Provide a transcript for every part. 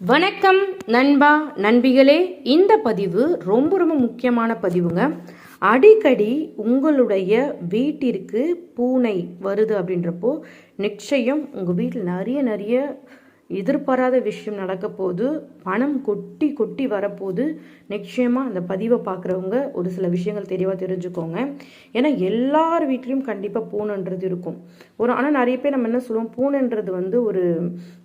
வணக்கம் நண்பா நண்பிகளே. இந்த பதிவு ரொம்ப ரொம்ப முக்கியமான பதிவுங்க. அடிக்கடி உங்களுடைய வீட்டிற்கு பூனை வருது அப்படின்றப்போ நிச்சயம் உங்கள் வீட்டில் நிறைய நிறைய எதிர்பாராத விஷயம் நடக்க போது பணம் கொட்டி கொட்டி வரப்போது நிச்சயமாக அந்த பதிவை பார்க்குறவங்க ஒரு சில விஷயங்கள் தெளிவாக தெரிஞ்சுக்கோங்க. ஏன்னா எல்லார் வீட்லேயும் கண்டிப்பாக பூனைன்றது இருக்கும். ஒரு ஆனால் நிறைய பேர் நம்ம என்ன சொல்லுவோம்? பூனைன்றது வந்து ஒரு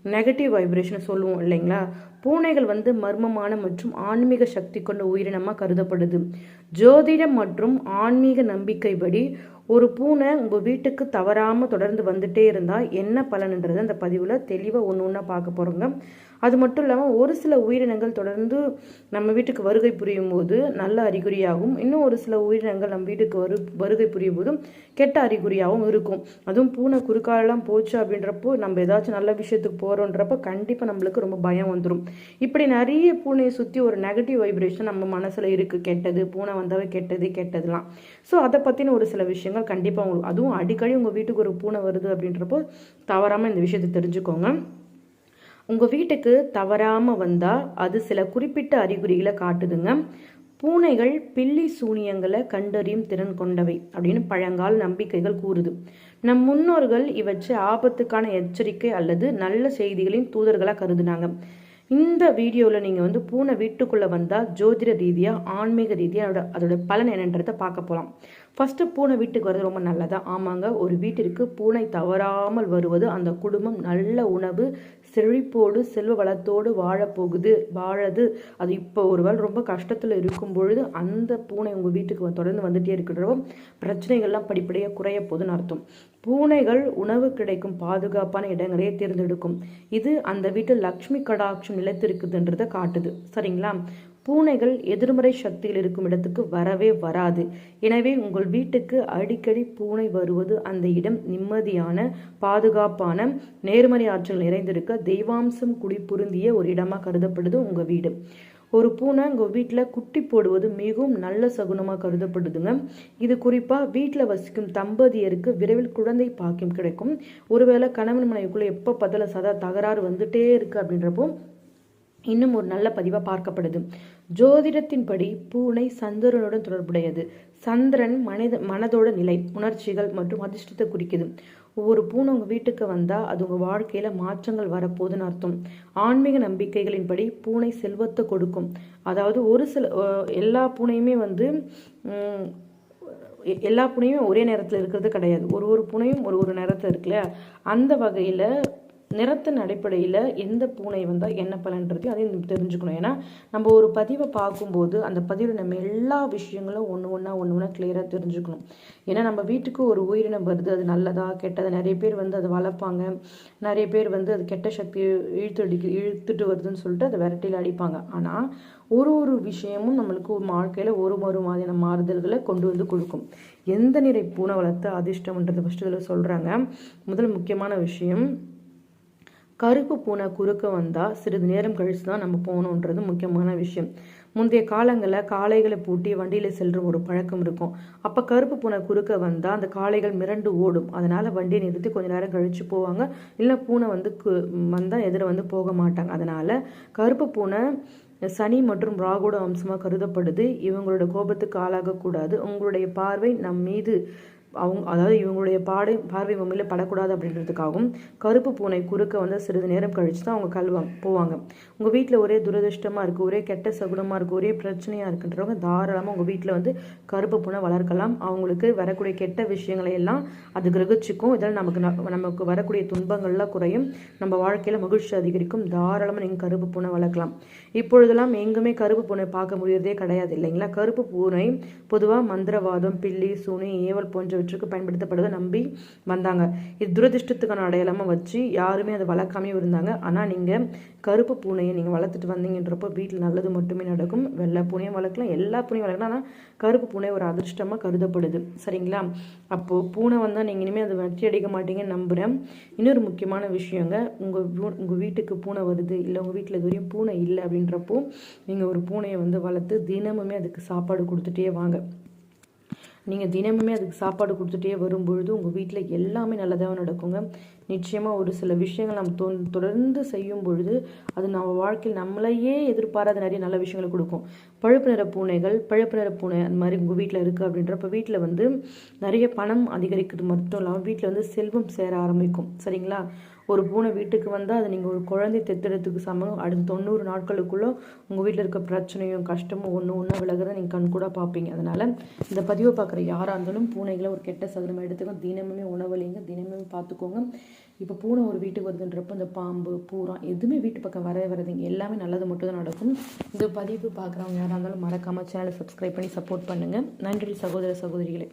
நெகட்டிவ் வைப்ரேஷனை சொல்லுவோம் இல்லைங்களா? பூனைகள் வந்து மர்மமான மற்றும் ஆன்மீக சக்தி கொண்ட உயிரினமாக கருதப்படுது. ஜோதிடம் மற்றும் ஆன்மீக நம்பிக்கைப்படி ஒரு பூனை உங்கள் வீட்டுக்கு தவறாமல் தொடர்ந்து வந்துட்டே இருந்தால் என்ன பலன்ன்றது அந்த பதிவில் தெளிவாக ஒன்று ஒன்றா பார்க்க போகிறோங்க அது மட்டும் இல்லாமல் ஒரு சில உயிரினங்கள் தொடர்ந்து நம்ம வீட்டுக்கு வருகை புரியும் போது நல்ல அறிகுறியாகவும் இன்னும் ஒரு சில உயிரினங்கள் நம்ம வீட்டுக்கு வரு வருகை புரியும் போதும் கெட்ட அறிகுறியாகவும் இருக்கும். அதுவும் பூனை குறுக்காலெல்லாம் போச்சு அப்படின்றப்போ நம்ம ஏதாச்சும் நல்ல விஷயத்துக்கு போகிறோன்றப்போ கண்டிப்பாக நம்மளுக்கு ரொம்ப பயம் வந்துடும் இப்படி நிறைய பூனையை சுற்றி ஒரு நெகட்டிவ் வைப்ரேஷன் நம்ம மனசில் இருக்குது கெட்டது பூனை வந்தாவே கெட்டது கெட்டதுலாம். ஸோ அதை பற்றின ஒரு சில விஷயங்கள் கண்டிப்பாக உங்களுக்கு அதுவும் அடிக்கடி உங்கள் வீட்டுக்கு ஒரு பூனை வருது அப்படின்றப்போ தவறாமல் இந்த விஷயத்தை தெரிஞ்சுக்கோங்க. உங்கள் வீட்டுக்கு தவறாமல் வந்தால் அது சில குறிப்பிட்ட அறிகுறிகளை காட்டுதுங்க. பூனைகள் பில்லி சூனியங்களை கண்டறியும் திறன் கொண்டவை அப்படின்னு பழங்கால நம்பிக்கைகள் கூறுது. நம் முன்னோர்கள் இவற்றை ஆபத்துக்கான எச்சரிக்கை அல்லது நல்ல செய்திகளின் தூதர்களாக கருதுனாங்க. இந்த வீடியோவில் நீங்கள் வந்து பூனை வீட்டுக்குள்ளே வந்தால் ஜோதிட ரீதியாக ஆன்மீக ரீதியாக அதோட அதோட பலன் என்னன்றதை பார்க்க போகலாம் ஃபஸ்ட்டு பூனை வீட்டுக்கு வர்றது ரொம்ப நல்லதா? ஆமாங்க. ஒரு வீட்டிற்கு பூனை தவறாமல் வருவது அந்த குடும்பம் நல்ல உணவு செழிப்போடு செல்வ வளத்தோடு வாழப்போகுது வாழது அது இப்போ ஒருவேளை ரொம்ப கஷ்டத்தில் இருக்கும் பொழுது அந்த பூனை உங்கள் வீட்டுக்கு தொடர்ந்து வந்துட்டே இருக்கிறப்போ பிரச்சனைகள்லாம் படிப்படியாக குறைய போதுன்னு அர்த்தம். பூனைகள் உணவு கிடைக்கும் பாதுகாப்பான இடங்களையே தேர்ந்தெடுக்கும். இது அந்த வீட்டில் லக்ஷ்மி கடாட்சம் நிலைத்திருக்குதுன்றதை காட்டுது. சரிங்களா? பூனைகள் எதிர்மறை சக்தியில் இருக்கும் இடத்துக்கு வரவே வராது. எனவே உங்கள் வீட்டுக்கு அடிக்கடி பூனை வருவது அந்த இடம் நிம்மதியான பாதுகாப்பான நேர்மறை ஆற்றல் நிறைந்திருக்க தெய்வாம்சம் குடிபுருந்திய ஒரு இடமாக கருதப்படுது உங்கள் வீடு. ஒரு பூனை உங்கள் வீட்டில் குட்டி போடுவது மிகவும் நல்ல சகுனமாக கருதப்படுதுங்க. இது குறிப்பாக வீட்டில் வசிக்கும் தம்பதியருக்கு விரைவில் குழந்தை பாக்கியம் கிடைக்கும். ஒருவேளை கணவன் மனைவிக்குள்ளே எப்போ பதில சதா தகராறு வந்துட்டே இருக்கு அப்படின்றப்போ இன்னும் ஒரு நல்ல பதிவாக பார்க்கப்படுது. ஜோதிடத்தின்படி பூனை சந்திரனுடன் தொடர்புடையது. சந்திரன் மனித மனதோட நிலை உணர்ச்சிகள் மற்றும் அதிர்ஷ்டத்தை குறிக்குது. ஒவ்வொரு பூனை உங்கள் வீட்டுக்கு வந்தால் அது உங்கள் வாழ்க்கையில் மாற்றங்கள் வரப்போகுதுன்னு அர்த்தம். ஆன்மீக நம்பிக்கைகளின்படி பூனை செல்வத்தை கொடுக்கும். அதாவது ஒரு சில எல்லா பூனையுமே வந்து எ- எல்லா பூனையும் ஒரே நேரத்தில் இருக்கிறது கிடையாது. ஒரு ஒரு பூனையும் ஒரு ஒரு நேரத்தில் இருக்குல்ல? அந்த வகையில் நிறத்தின் அடிப்படையில் எந்த பூனை வந்தால் என்ன பலன்றதையும் அதையும் தெரிஞ்சுக்கணும். ஏன்னா நம்ம ஒரு பதிவை பார்க்கும்போது அந்த பதிவில் நம்ம எல்லா விஷயங்களும் ஒன்று ஒன்றா ஒன்று ஒன்றா கிளியராக தெரிஞ்சுக்கணும். ஏன்னா நம்ம வீட்டுக்கு ஒரு உயிரினம் வருது அது நல்லதா கெட்டதா நிறைய பேர் வந்து அதை வளர்ப்பாங்க. நிறைய பேர் வந்து அது கெட்ட சக்தி இழுத்து அடிக்க இழுத்துட்டு வருதுன்னு சொல்லிட்டு அதை விரட்டியில் அடிப்பாங்க. ஆனால் ஒரு ஒரு விஷயமும் நம்மளுக்கு ஒரு வாழ்க்கையில் ஒரு ஒரு மாதிரியான மாறுதல்களை கொண்டு வந்து கொடுக்கும். எந்த நிறை பூனை வளர்த்த அதிர்ஷ்டம்ன்றது ஃபஸ்ட்டு இதில் சொல்கிறாங்க முதல் முக்கியமான விஷயம் கருப்பு பூனை குறுக்க வந்தால் சிறிது நேரம் கழித்து தான் நம்ம போகணுன்றது முக்கியமான விஷயம். முந்தைய காலங்களில் காளைகளை பூட்டி வண்டியில் செல்ற ஒரு பழக்கம் இருக்கும். அப்போ கருப்பு பூனை குறுக்க வந்தால் அந்த காளைகள் மிரண்டு ஓடும். அதனால் வண்டியை நிறுத்தி கொஞ்ச நேரம் கழித்து போவாங்க. இல்லை பூனை வந்து கு வந்தால் எதிர வந்து போக மாட்டாங்க. அதனால் கருப்பு பூனை சனி மற்றும் ராகுட அம்சமாக கருதப்படுது. இவங்களோட கோபத்துக்கு ஆளாகக்கூடாது. உங்களுடைய பார்வை நம் மீது அவங்க அதாவது இவங்களுடைய பாடை பார்வை மம்மியில் படக்கூடாது அப்படின்றதுக்காகவும் கருப்பு பூனை குறுக்க வந்து சிறிது நேரம் கழித்து தான் அவங்க கல்வாங்க போவாங்க. உங்கள் வீட்டில் ஒரே துரதிர்ஷ்டமாக இருக்குது ஒரே கெட்ட சகுனமாக இருக்குது ஒரே பிரச்சனையாக இருக்குன்றவங்க தாராளமாக உங்கள் வீட்டில் வந்து கருப்பு பூனை வளர்க்கலாம். அவங்களுக்கு வரக்கூடிய கெட்ட விஷயங்களை எல்லாம் அது கிரகிச்சிக்கும். இதில் நமக்கு ந- நமக்கு வரக்கூடிய துன்பங்கள்லாம் குறையும். நம்ம வாழ்க்கையில் மகிழ்ச்சி அதிகரிக்கும். தாராளமாக நீங்கள் கருப்பு பூனை வளர்க்கலாம். இப்பொழுதெல்லாம் எங்குமே கருப்பு பூனை பார்க்க முடியறதே கிடையாது இல்லைங்களா? கருப்பு பூனை பொதுவாக மந்திரவாதம் பில்லி சூனி ஏவல் போன்ற ஆகியவற்றுக்கு பயன்படுத்தப்படுவதை நம்பி வந்தாங்க. இது துரதிர்ஷ்டத்துக்கான அடையாளமாக வச்சு யாருமே அதை வளர்க்காமே இருந்தாங்க. ஆனால் நீங்கள் கருப்பு பூனையை நீங்கள் வளர்த்துட்டு வந்தீங்கன்றப்போ வீட்டில் நல்லது மட்டுமே நடக்கும். வெள்ளை பூனையும் வளர்க்கலாம் எல்லா பூனையும் வளர்க்கலாம். ஆனால் கருப்பு பூனை ஒரு அதிர்ஷ்டமாக கருதப்படுது. சரிங்களா? அப்போது பூனை வந்தால் நீங்கள் இனிமேல் அதை வெற்றி அடிக்க மாட்டீங்கன்னு நம்புகிறேன் இன்னொரு முக்கியமான விஷயங்க உங்கள் உங்கள் வீட்டுக்கு பூனை வருது இல்லை உங்கள் வீட்டில் இது வரையும் பூனை இல்லை அப்படின்றப்போ நீங்கள் ஒரு பூனையை வந்து வளர்த்து தினமுமே அதுக்கு சாப்பாடு கொடுத்துட்டே வாங்க. நீங்கள் தினமுமே அதுக்கு சாப்பாடு கொடுத்துட்டே வரும்பொழுது உங்கள் வீட்டில் எல்லாமே நல்லதாக நடக்குங்க. நிச்சயமாக ஒரு சில விஷயங்கள் நம்ம தொ- தொடர்ந்து செய்யும் பொழுது அது நம்ம வாழ்க்கையில் நம்மளையே எதிர்பாராத நிறைய நல்ல விஷயங்களை கொடுக்கும். பழுப்பு நிற பூனைகள் பழுப்பு நிற பூனை அந்த மாதிரி உங்கள் வீட்டில் இருக்குது அப்படின்றப்ப வீட்டில் வந்து நிறைய பணம் அதிகரிக்கிறது மட்டும் இல்லாமல் வீட்டில் வந்து செல்வம் சேர ஆரம்பிக்கும். சரிங்களா? ஒரு பூனை வீட்டுக்கு வந்தால் அது நீங்கள் ஒரு குழந்தை தெத்துறதுக்கு சமம். அடுத்த தொண்ணூறு நாட்களுக்குள்ளே உங்கள் வீட்டில் இருக்க பிரச்சனையும் கஷ்டமும் ஒன்று ஒன்றா விலகிறத நீங்கள் கண் கூட பார்ப்பீங்க. அதனால் இந்த பதிவை பார்க்குற யாராக இருந்தாலும் பூனைகளை ஒரு கெட்ட சகுனமாக எடுத்துக்கோங்க தினமுமே உணவளிங்க தினமுமே பார்த்துக்கோங்க. இப்போ பூனை ஒரு வீட்டுக்கு வருதுன்றப்போ இந்த பாம்பு பூரா எதுவுமே வீட்டு பக்கம் வரவே வரதுங்க. எல்லாமே நல்லது மட்டும் தான் நடக்கும். இந்த பதிவு பார்க்குறவங்க யாராக இருந்தாலும் மறக்காமல் சேனலை சப்ஸ்கிரைப் பண்ணி சப்போர்ட் பண்ணுங்கள் நன்றி சகோதர சகோதரிகளே.